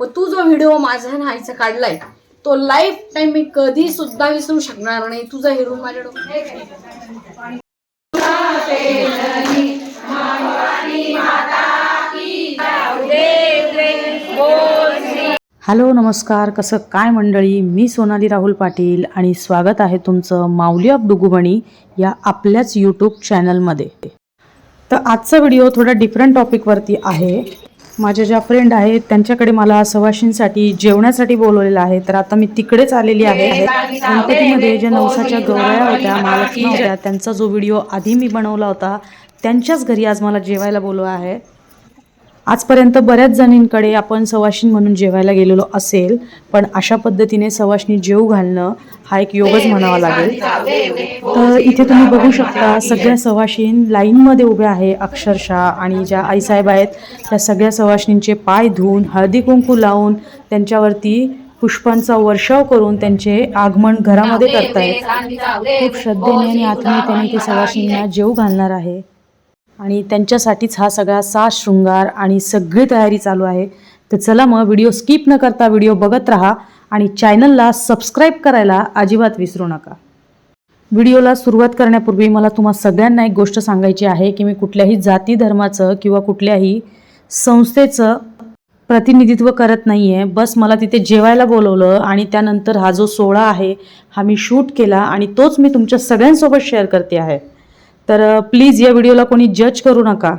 पण तू जो व्हिडिओ माझ्या आणि आईचा काढलाय तो लाईफ टाईम मी कधी सुद्धा विसरू शकणार नाही. तुझा हिरो माझ्या डोक्यात. हॅलो नमस्कार. कसं काय मंडळी? मी सोनाली राहुल पाटील आणि स्वागत आहे तुमचं माऊली ऑफ डुगुबणी या आपल्याच यूट्यूब चॅनलमध्ये तर आजचा व्हिडिओ थोडा डिफरंट टॉपिकवरती आहे. माझ्या ज्या फ्रेंड आहेत त्यांच्याकडे मला सवाशींसाठी जेवण्यासाठी बोलवलेलं आहे. तर आता मी तिकडेच आलेली आहे. गणपतीमध्ये ज्या नवसाच्या गौराया होत्या महालक्ष्मी होत्या त्यांचा जो व्हिडिओ आधी मी बनवला होता त्यांच्याच घरी आज मला जेवायला बोलवं आहे. आजपर्यंत बऱ्याच जणींकडे आपण सवाशीण म्हणून जेवायला गेलेलो असेल पण अशा पद्धतीने सवाशणी जेव घालणं हा एक योगच म्हणावा लागेल. तर इथे तुम्ही बघू शकता सगळ्या सवाशीण लाईनमध्ये उभ्या आहे अक्षरशः आणि ज्या आईसाहेब आहेत त्या सगळ्या सवाशिणींचे पाय धुवून हळदी कुंकू लावून त्यांच्यावरती पुष्पांचा वर्षाव करून त्यांचे आगमन घरामध्ये करतायत. खूप श्रद्धेने आणि आत्मीयतेने ते सवाशिणींना जेव घालणार आहे. आणि त्यांच्यासाठीच हा सगळा साज शृंगार आणि सगळी तयारी चालू आहे. तर चला मग व्हिडिओ स्किप न करता व्हिडिओ बघत राहा आणि चॅनलला सबस्क्राईब करायला अजिबात विसरू नका. व्हिडिओला सुरुवात करण्यापूर्वी मला तुम्हा सगळ्यांना एक गोष्ट सांगायची आहे की मी कुठल्याही जाती धर्माचं किंवा कुठल्याही संस्थेचं प्रतिनिधित्व करत नाही आहे बस मला तिथे जेवायला बोलवलं आणि त्यानंतर हा जो सोहळा आहे हा मी शूट केला आणि तोच मी तुमच्या सगळ्यांसोबत शेअर करते आहे. तर प्लीज या व्हिडिओला कोणी जज करू नका.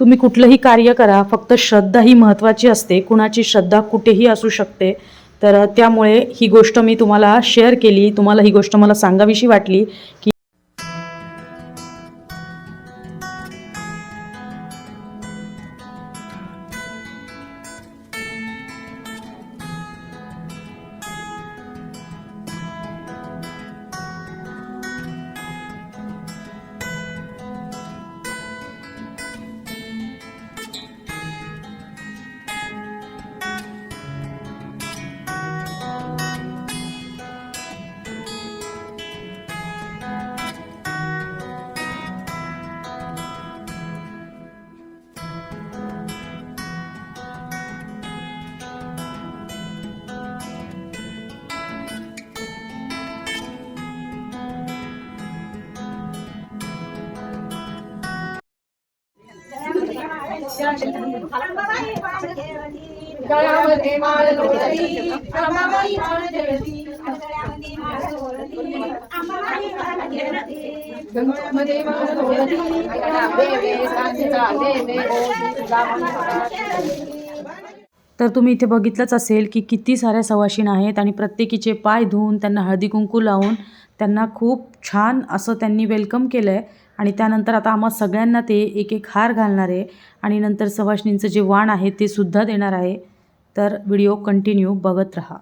तुम्ही कुठलंही कार्य करा फक्त श्रद्धा ही महत्त्वाची असते. कुणाची श्रद्धा कुठेही असू शकते. तर त्यामुळे ही गोष्ट मी तुम्हाला शेअर केली. तुम्हाला ही गोष्ट मला सांगावीशी वाटली की माळ अंबाबाई माळ जळती. माळ देवे सांजेचा देवे, तर तुम्ही इथे बघितलंच असेल की किती साऱ्या सवाशीण आहेत आणि प्रत्येकीचे पाय धुवून त्यांना हळदी कुंकू लावून त्यांना खूप छान असं त्यांनी वेलकम केलं आहे आणि त्यानंतर आता आम्हा सगळ्यांना ते एक एक हार घालणार आहे आणि नंतर सवाशिणींचं जे वाण आहे ते सुद्धा देणार आहे. तर व्हिडिओ कंटिन्यू बघत राहा.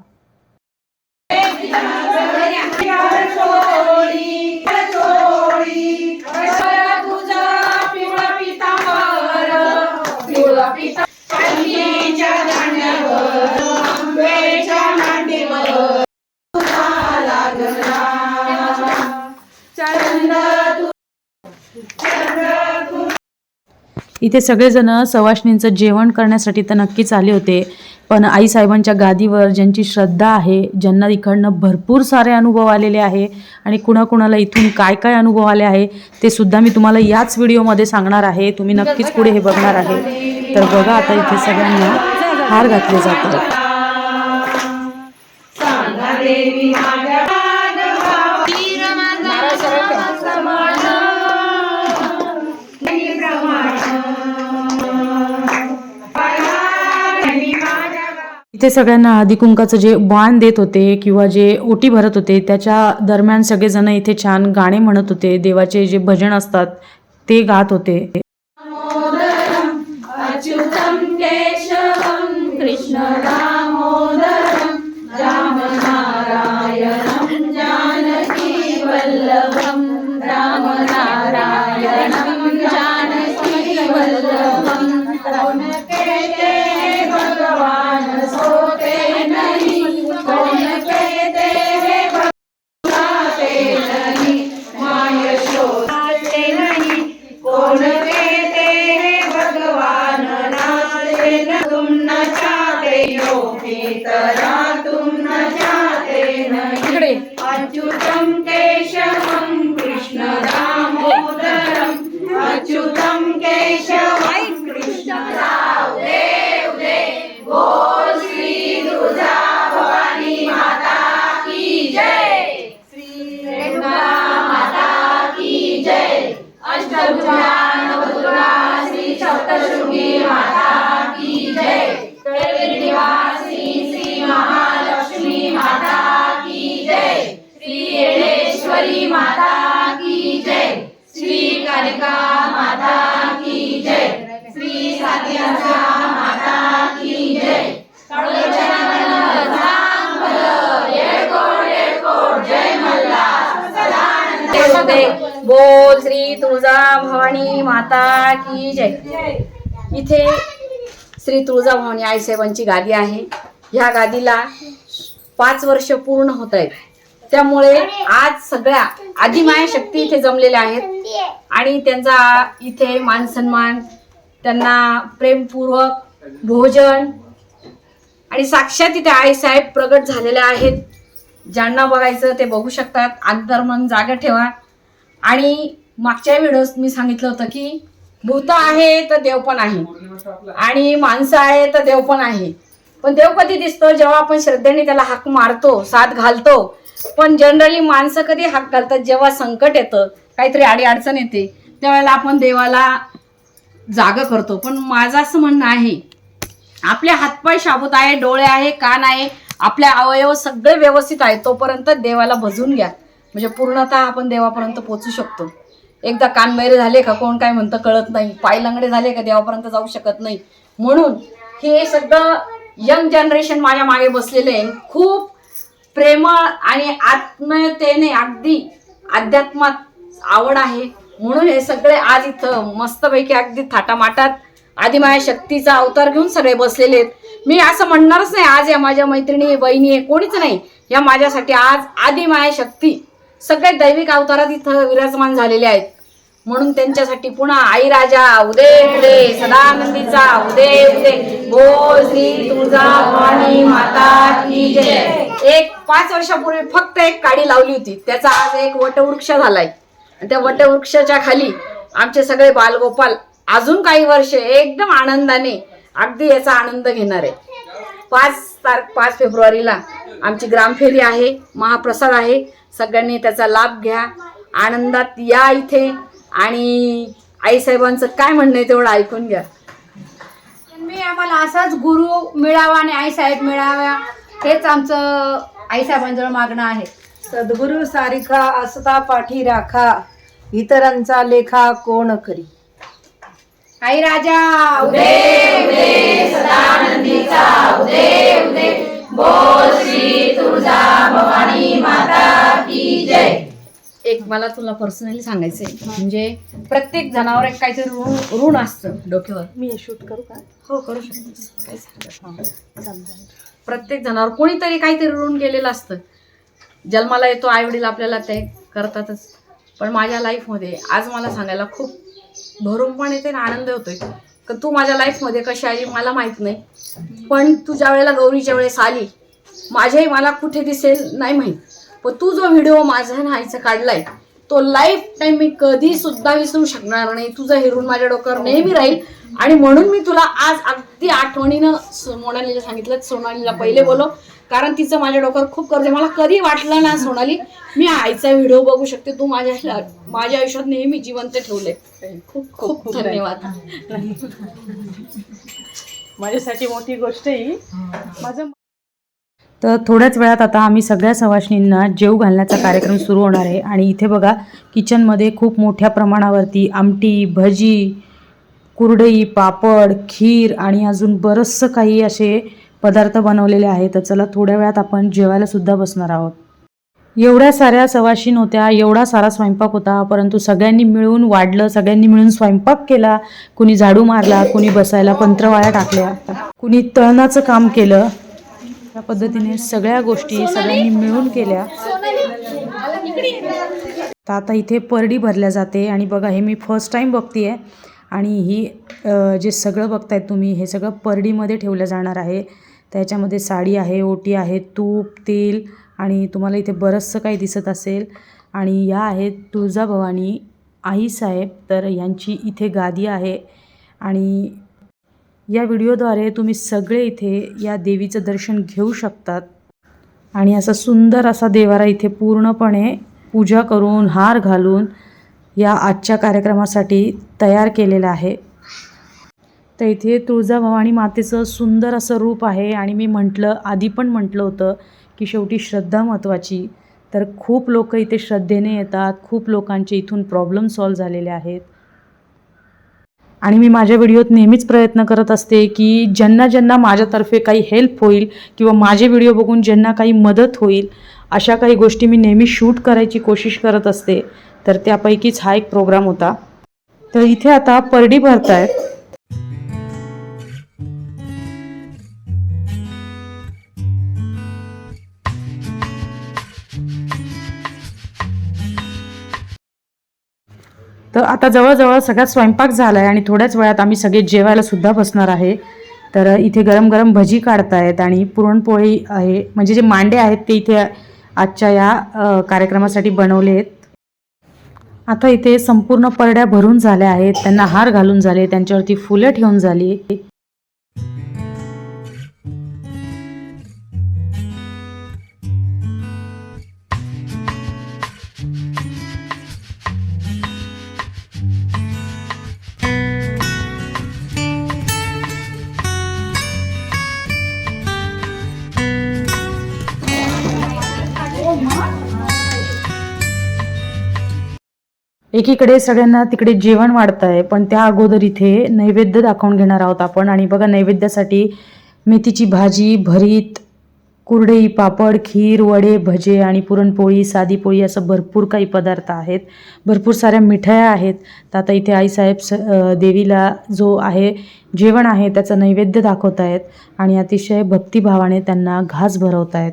इथे सगळेजण सवाशणींचं जेवण करण्यासाठी तर नक्कीच आले होते. पण आईसाहेबांच्या गादीवर ज्यांची श्रद्धा आहे ज्यांना इकडनं भरपूर सारे अनुभव आलेले आहे आणि कुणाकुणाला इथून काय काय अनुभव आले आहे ते सुद्धा मी तुम्हाला याच व्हिडिओमध्ये सांगणार आहे. तुम्ही नक्कीच पुढे हे बघणार आहे. तर बघा आता इथे सगळ्यांना हार घातले जातात. ते सगळ्यांना हळदी कुंकाचं जे वाण देत होते किंवा जे ओटी भरत होते त्याच्या दरम्यान सगळेजण इथे छान गाणे म्हणत होते. देवाचे जे भजन असतात ते गात होते. कृष्ण इकडे. अच्युतं केशवं कृष्णदामोदरम्। अच्युतं केशवं कृष्णदाव देव दे बोल श्री दुर्गा भवानी माता की जय। श्री रेणुका माता की जय। अष्टभुजा नवदुर्गा श्री सप्तशृंगी माता होते बोल श्री तुळजा भवानी माता की जय. इथे श्री तुळजा भवानी आईसाहेबांची गादी आहे. ह्या गादीला पाच वर्ष पूर्ण होत आहेत त्यामुळे आज सगळ्या आदिमाया शक्ती इथे जमलेल्या आहेत. आणि त्यांचा इथे मान सन्मान त्यांना प्रेमपूर्वक भोजन आणि साक्षात इथे आईसाहेब प्रगट झालेले आहेत. ज्यांना बघायचं ते बघू शकतात. अंतर्मन जागा ठेवा. आणि मागच्या व्हिडिओत मी सांगितलं होतं की भूत आहे तर देव पण आहे. आणि माणसं आहे तर देव पण आहे. पण देव कधी दिसतो जेव्हा आपण श्रद्धेने त्याला हाक मारतो साथ घालतो. पण जनरली माणसं कधी हाक घालतात? जेव्हा संकट येतं काहीतरी आडी अडचण येते त्यावेळेला आपण देवाला जाग करतो. पण माझं असं म्हणणं आहे आपले हातपाय शाबूत आहे डोळे आहे कान आहे आपले अवयव सगळे व्यवस्थित आहे तोपर्यंत देवाला भजून घ्या. म्हणजे पूर्णतः आपण देवापर्यंत पोचू शकतो. एकदा कानमैरे झाले का कोण काय म्हणतं कळत नाही. पाय लंगडे झाले का देवापर्यंत जाऊ शकत नाही. म्हणून हे सगळं यंग जनरेशन माझ्या मागे बसलेलं आहे. खूप प्रेमळ आणि आत्मीयतेने अगदी अध्यात्मात आवड आहे. म्हणून हे सगळे आज इथं मस्तपैकी अगदी थाटामाटात आदिमाया शक्तीचा अवतार घेऊन सगळे बसलेले आहेत. मी असं म्हणणारच नाही आज या माझ्या मैत्रिणी बहिणी आहे कोणीच नाही. या माझ्यासाठी आज आदिमाया शक्ती सगळे दैविक अवतारात इथं विराजमान झालेले आहेत. म्हणून त्यांच्यासाठी पुन्हा आई राजा उदे उदे सदानंदीचा उदे उदे बोल श्री तुळजा भवानी माता की जय. एक पाच वर्षापूर्वी फक्त एक काडी लावली होती. त्याचा आज एक वटवृक्ष झालाय. आणि त्या वटवृक्षाच्या खाली आमचे सगळे बालगोपाल अजून काही वर्ष एकदम आनंदाने अगदी याचा आनंद घेणार आहे पाच तारख पाच फेब्रुवारीला आमची ग्रामफेरी आहे महाप्रसाद आहे. सगळ्यांनी त्याचा लाभ घ्या. आनंदात या इथे. आणि आईसाहेबांचं काय म्हणणं आहे तेवढं ऐकून घ्या. मी आम्हाला असाच गुरु मिळावा आणि आईसाहेब मिळाव्या हेच आमचं आईसाहेबांजवळ मागणं आहे. सद्गुरु सारिका असता पाठी राखा इतरांचा लेखा कोण करी? आई राजा उदे एक मला तुला पर्सनली सांगायचंय. म्हणजे प्रत्येक जनावर एक काहीतरी ऋण ऋण असतं डोक्यावर. मी शूट करू का? हो करू नाही. प्रत्येक जनावर कोणीतरी काहीतरी ऋण गेलेलं असतं. जन्माला येतो आई वडील आपल्याला ते करतातच. पण माझ्या लाईफमध्ये आज मला सांगायला खूप भरून पण येते आणि आनंद होतोय. का तू माझ्या लाईफमध्ये कशी आली मला माहीत नाही. पण तू ज्या वेळेला गौरीच्या वेळेस आली माझ्याही मला कुठे दिसेल नाही माहीत. पण तू जो व्हिडिओ माझ्या आणि आईचा काढलाय तो लाईफ टाईम मी कधी सुद्धा विसरू शकणार नाही. तुझं हिरून माझ्या डोक्यावर नेहमी राहील. आणि म्हणून मी तुला आज अगदी आठवणीनं सो- सांगितलं सोनालीला पहिले बोलो कारण तिचं माझ्या डोक्यावर खूप कर्ज आहे. मला कधी वाटलं ना सोनाली मी आईचा व्हिडिओ बघू शकते तू माझ्या माझ्या आयुष्यात नेहमी जिवंत ठेवले खूप खूप धन्यवाद माझ्यासाठी मोठी गोष्ट आहे ही. माझं तर थोड्याच वेळात आता आम्ही सगळ्या सवाशिनींना जेव घालण्याचा कार्यक्रम सुरू होणार आहे आणि इथे बघा किचनमध्ये खूप मोठ्या प्रमाणावरती आमटी भजी कुरडई पापड खीर आणि अजून बरंचसं काही असे पदार्थ बनवलेले आहेत तर चला थोड्या वेळात आपण जेवायला सुद्धा बसणार आहोत. एवढ्या साऱ्या सवाशीन होत्या एवढा सारा स्वयंपाक होता परंतु सगळ्यांनी मिळून वाढलं सगळ्यांनी मिळून स्वयंपाक केला कुणी झाडू मारला कुणी बसायला पंत्रवाळ्या टाकल्या कुणी तळणाचं काम केलं. त्या पद्धतीने सगळ्या गोष्टी सगळ्यांनी मिळून केल्या. तर आता इथे परडी भरल्या जाते आणि बघा हे मी फर्स्ट टाईम बघते आणि ही जे सगळं बघतायत तुम्ही हे सगळं परडीमध्ये ठेवलं जाणार आहे. त्याच्यामध्ये साडी आहे ओटी आहे तूप तेल आणि तुम्हाला इथे बरंचसं काही दिसत असेल. आणि या आहेत तुळजाभवानी आईसाहेब तर यांची इथे गादी आहे. आणि या व्हिडिओद्वारे तुम्ही सगळे इथे या देवीचं दर्शन घेऊ शकतात. आणि असा सुंदर असा देवारा इथे पूर्णपणे पूजा करून हार घालून या आजच्या कार्यक्रमासाठी तयार केलेला आहे. तर इथे तुळजाभवानी मातेचं सुंदर असं रूप आहे. आणि मी म्हटलं आधी पण म्हटलं होतं की शेवटी श्रद्धा महत्त्वाची तर खूप लोक इथे श्रद्धेने येतात. खूप लोकांचे इथून प्रॉब्लेम सॉल्व झालेले आहेत. आणि मी माझ्या व्हिडिओत नेहमीच प्रयत्न करत असते की ज्यांना ज्यांना माझ्यातर्फे काही हेल्प होईल किंवा माझे व्हिडिओ बघून ज्यांना काही मदत होईल अशा काही गोष्टी मी नेहमी शूट करायची कोशिश करत असते. तर त्यापैकीच हा एक प्रोग्राम होता. तर इथे आता परडी भरतायत. तर आता जवळजवळ सगळा स्वयंपाक झाला आहे आणि थोड्याच वेळात आम्ही सगळे जेवायला सुद्धा बसणार आहे. तर इथे गरम गरम भजी काढतायत आणि पुरणपोळी आहे. म्हणजे जे मांडे आहेत ते इथे आजच्या या कार्यक्रमासाठी बनवले आहेत आता इथे संपूर्ण परड्या भरून झाल्या आहेत. त्यांना हार घालून झाले त्यांच्यावरती फुलं ठेवून झाली. एकीकडे सगळ्यांना तिकडे जेवण वाढतं आहे पण त्या अगोदर इथे नैवेद्य दाखवून घेणार आहोत आपण. आणि बघा नैवेद्यासाठी मेथीची भाजी भरीत कुरडई पापड खीर वडे भजे आणि पुरणपोळी साधी पोळी असं भरपूर काही पदार्थ आहेत. भरपूर साऱ्या मिठाया आहेत. तर आता इथे आईसाहेब स देवीला जो आहे जेवण आहे त्याचं नैवेद्य दाखवत आहेत आणि अतिशय भक्तिभावाने त्यांना घास भरवत आहेत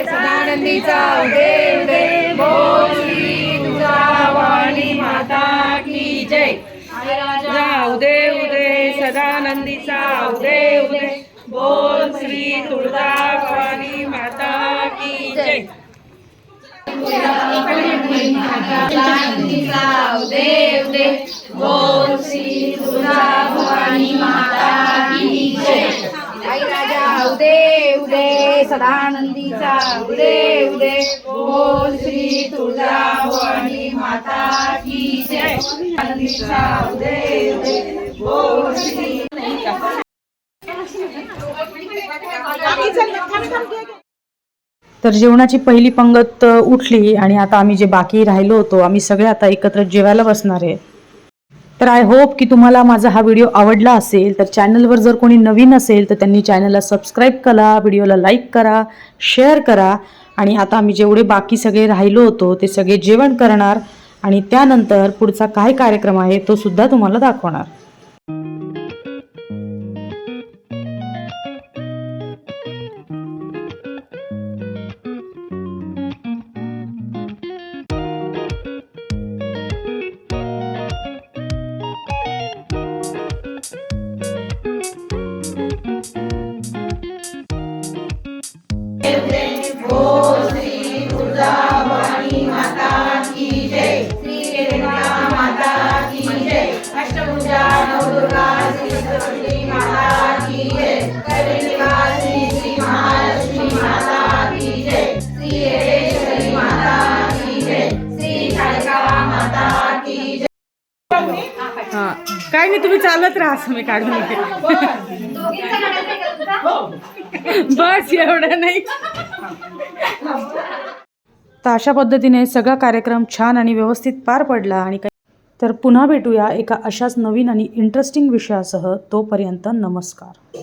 सदानंदीचा उदय देव बोल श्री तुळजाभवानी माता की जय राजा उदय उदय सदानंदीचा उदय उदय. बोल श्री तुळजाभवानी माता की जय. देव उदय बोल श्री तुळजाभवानी माता की जय. आई राजा उदय उदय. सदानंदीचा उदय उदय. बोल श्री तुळजाभवानी माता की जय. आनंदीचा उदय उदय. बोल श्री तर जेवणाची पहिली पंगत उठली आणि आता आम्ही जे बाकी राहिलो होतो आम्ही सगळे आता एकत्र जेवायला बसणार आहे. तर आय होप की तुम्हाला माझा हा व्हिडिओ आवडला असेल तर चॅनलवर जर कोणी नवीन असेल तर त्यांनी चॅनलला सबस्क्राईब करा व्हिडिओला लाईक करा शेअर करा आणि आता आम्ही जेवढे बाकी सगळे राहिलो होतो ते सगळे जेवण करणार आणि त्यानंतर पुढचा काय कार्यक्रम आहे तो सुद्धा तुम्हाला दाखवणार. नाही तुम्ही चालत राहा असं मी काढून घेते बस एवढं नाही. तर अशा पद्धतीने सगळा कार्यक्रम छान आणि व्यवस्थित पार पडला आणि तर पुन्हा भेटूया एका अशाच नवीन आणि इंटरेस्टिंग विषयासह. तोपर्यंत नमस्कार.